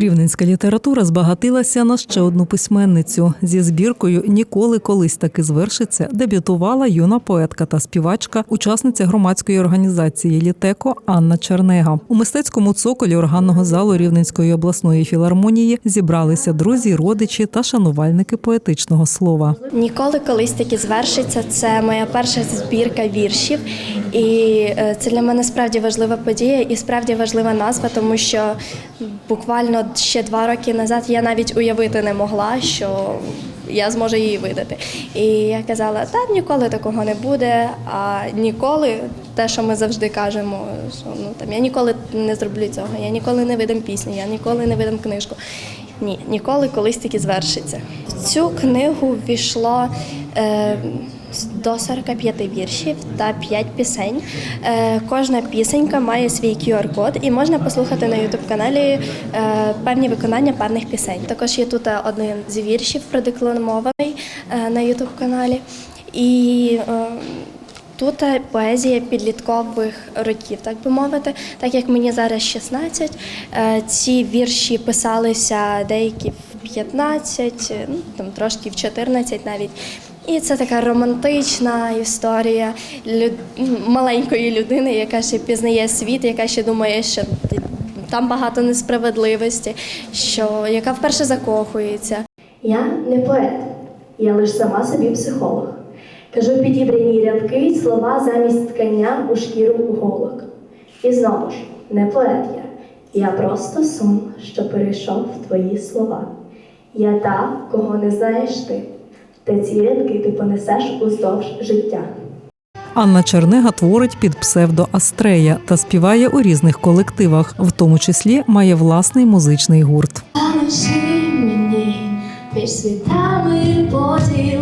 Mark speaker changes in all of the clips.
Speaker 1: Рівненська література збагатилася на ще одну письменницю. Зі збіркою Ніколи колись таки звершиться дебютувала юна поетка та співачка, учасниця громадської організації Літеко Анна Чернега. У мистецькому цоколі органного залу Рівненської обласної філармонії зібралися друзі, родичі та шанувальники поетичного слова.
Speaker 2: Ніколи колись таки звершиться. Це моя перша збірка віршів, і е, це для мене справді важлива подія і справді важлива назва, тому що буквально ще два роки назад я навіть уявити не могла, що я зможу її видати. І я казала, та ніколи такого не буде. А ніколи, те, що ми завжди кажемо, що ну там я ніколи не зроблю цього, я ніколи не видам пісню, я ніколи не видам книжку. Ні, ніколи колись таки звершиться. В цю книгу ввійшло е, до 45 віршів та 5 пісень. Е, кожна пісенька має свій QR-код і можна послухати на youtube каналі е, певні виконання певних пісень. Також є тут один з віршів продекламований е, на youtube каналі. І е, Тут поезія підліткових років, так би мовити. Так як мені зараз 16, е, ці вірші писалися деякі в 15, е, ну там трошки в 14 навіть. І це така романтична історія люд... маленької людини, яка ще пізнає світ, яка ще думає, що там багато несправедливості, що яка вперше закохується.
Speaker 3: Я не поет, я лиш сама собі психолог. Кажу підібрані рядки й слова замість ткання у шкіру голок. І знову ж, не поет я, я просто сум, що перейшов в твої слова. Я та, кого не знаєш ти, та ці рядки ти понесеш уздовж життя.
Speaker 1: Анна Чернега творить під псевдо Астрея та співає у різних колективах, в тому числі має власний музичний гурт.
Speaker 3: Мені між світами поділ,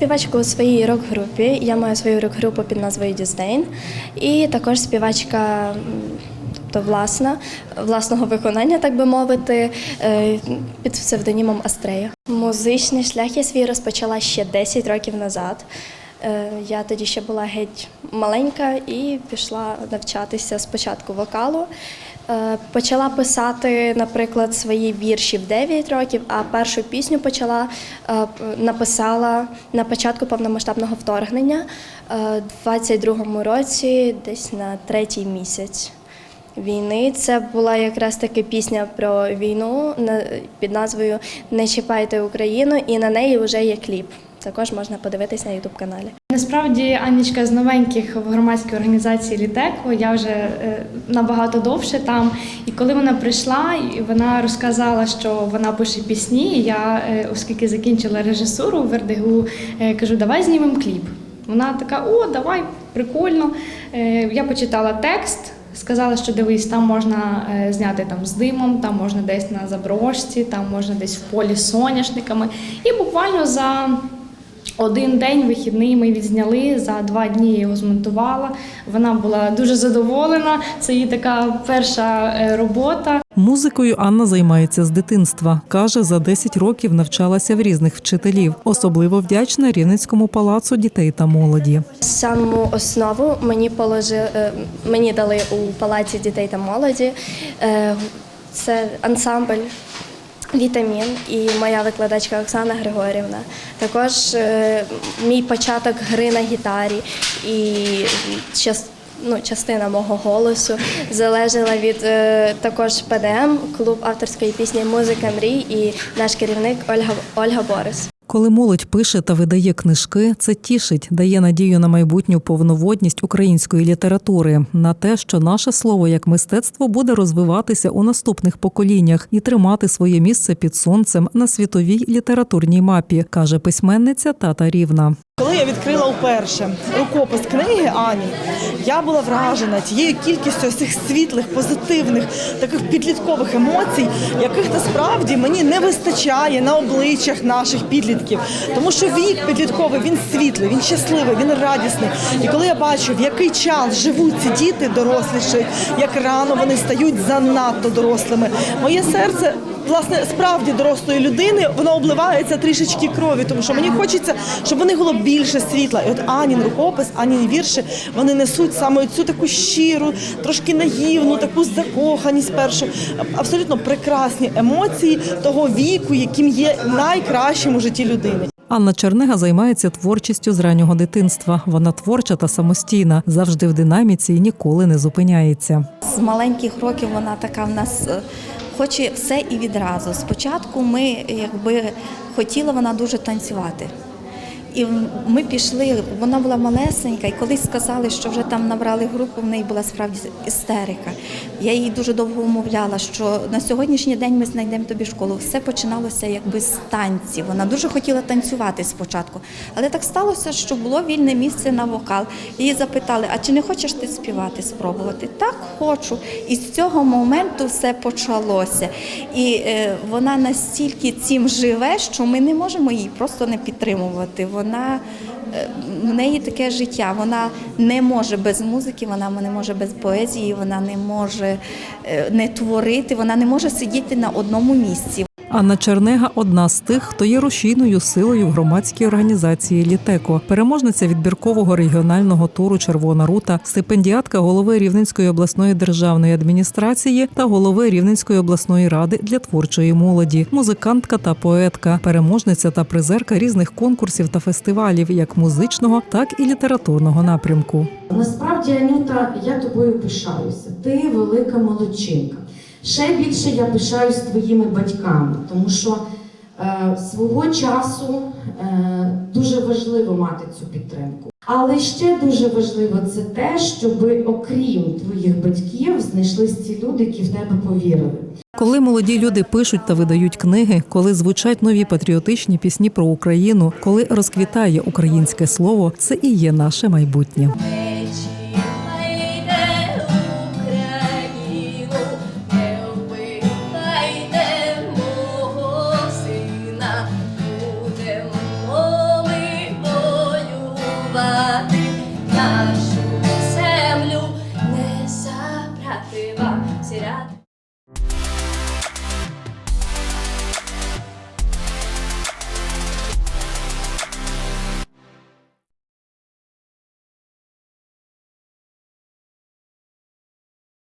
Speaker 2: співачка у своїй рок-групі. Я маю свою рок-групу під назвою Діздейн. І також співачка, тобто власна, власного виконання, так би мовити, е, під псевдонімом Астрея. Музичний шлях я свій розпочала ще 10 років назад. Е, Я тоді ще була геть маленька і пішла навчатися спочатку вокалу. Е, Почала писати, наприклад, свої вірші в 9 років, а першу пісню почала е, написала на початку повномасштабного вторгнення е, в 22-му році, десь на третій місяць війни. Це була якраз таки пісня про війну під назвою Не чіпайте Україну, і на неї вже є кліп. Також можна подивитись на ютуб каналі.
Speaker 4: Насправді Анічка з новеньких в громадській організації Літеко. Я вже е, набагато довше там. І коли вона прийшла, вона розказала, що вона пише пісні. Я, е, оскільки закінчила режисуру в Вердигу, е, кажу, давай знімемо кліп. Вона така: о, давай, прикольно. Я почитала текст. Сказала, що дивись, там можна зняти там з димом, там можна десь на заброшці, там можна десь в полі з соняшниками. І буквально за один день вихідний ми відзняли. За два дні я його змонтувала. Вона була дуже задоволена. Це її така перша е, робота.
Speaker 1: Музикою Анна займається з дитинства. Каже, за 10 років навчалася в різних вчителів. Особливо вдячна Рівненському палацу дітей та молоді.
Speaker 2: Саму основу мені положи, е, мені дали у палаці дітей та молоді. Е, Це ансамбль. Вітамін і моя викладачка Оксана Григорівна. Також е, мій початок гри на гітарі і ну, частина мого голосу залежала від е, також ПДМ, клуб авторської пісні Музика мрій і наш керівник Ольга Ольга Борис.
Speaker 1: Коли молодь пише та видає книжки, це тішить, дає надію на майбутню повноводність української літератури, на те, що наше слово як мистецтво буде розвиватися у наступних поколіннях і тримати своє місце під сонцем на світовій літературній мапі, каже письменниця Тата Рівна.
Speaker 5: Коли я відкрила вперше рукопис книги Ані, я була вражена тією кількістю цих світлих, позитивних, таких підліткових емоцій, яких насправді мені не вистачає на обличчях наших підлітків. Тому що вік підлітковий він світлий, він щасливий, він радісний. І коли я бачу, в який час живуть ці діти доросліші, як рано вони стають занадто дорослими, моє серце. Власне, справді дорослої людини воно обливається трішечки крові, тому що мені хочеться, щоб вони було більше світла. І от Анін рукопис, Аніни вірші, вони несуть саме цю таку щиру, трошки наївну, таку закоханість першу, абсолютно прекрасні емоції того віку, яким є найкращим у житті людини.
Speaker 1: Анна Чернега займається творчістю з раннього дитинства. Вона творча та самостійна, завжди в динаміці і ніколи не зупиняється.
Speaker 6: З маленьких років вона така в нас е, хоче все і відразу. Спочатку ми якби хотіла вона дуже танцювати. І ми пішли, вона була малесенька, і колись сказали, що вже там набрали групу, в неї була справді істерика. Я її дуже довго умовляла, що на сьогоднішній день ми знайдемо тобі школу. Все починалося якби з танців. Вона дуже хотіла танцювати спочатку. Але так сталося, що було вільне місце на вокал. Її запитали, а чи не хочеш ти співати, спробувати? Так, хочу. І з цього моменту все почалося. І е, вона настільки цим живе, що ми не можемо її просто не підтримувати. Вона е, в неї таке життя. Вона не може без музики, вона не може без поезії, вона не може е, не творити, вона не може сидіти на одному місці.
Speaker 1: Анна Чернега одна з тих, хто є рушійною силою в громадській організації Літеко, переможниця відбіркового регіонального туру Червона рута, стипендіатка голови Рівненської обласної державної адміністрації та голови Рівненської обласної ради для творчої молоді, музикантка та поетка, переможниця та призерка різних конкурсів та фестивалів, як музичного, так і літературного напрямку.
Speaker 7: Насправді, Анюта, я тобою пишаюся. Ти велика молодчинка. Ще більше я пишаюсь твоїми батьками, тому що е, свого часу е, дуже важливо мати цю підтримку. Але ще дуже важливо це те, щоб окрім твоїх батьків знайшлись ці люди, які в тебе повірили.
Speaker 1: Коли молоді люди пишуть та видають книги, коли звучать нові патріотичні пісні про Україну, коли розквітає українське слово, це і є наше майбутнє.
Speaker 8: Será?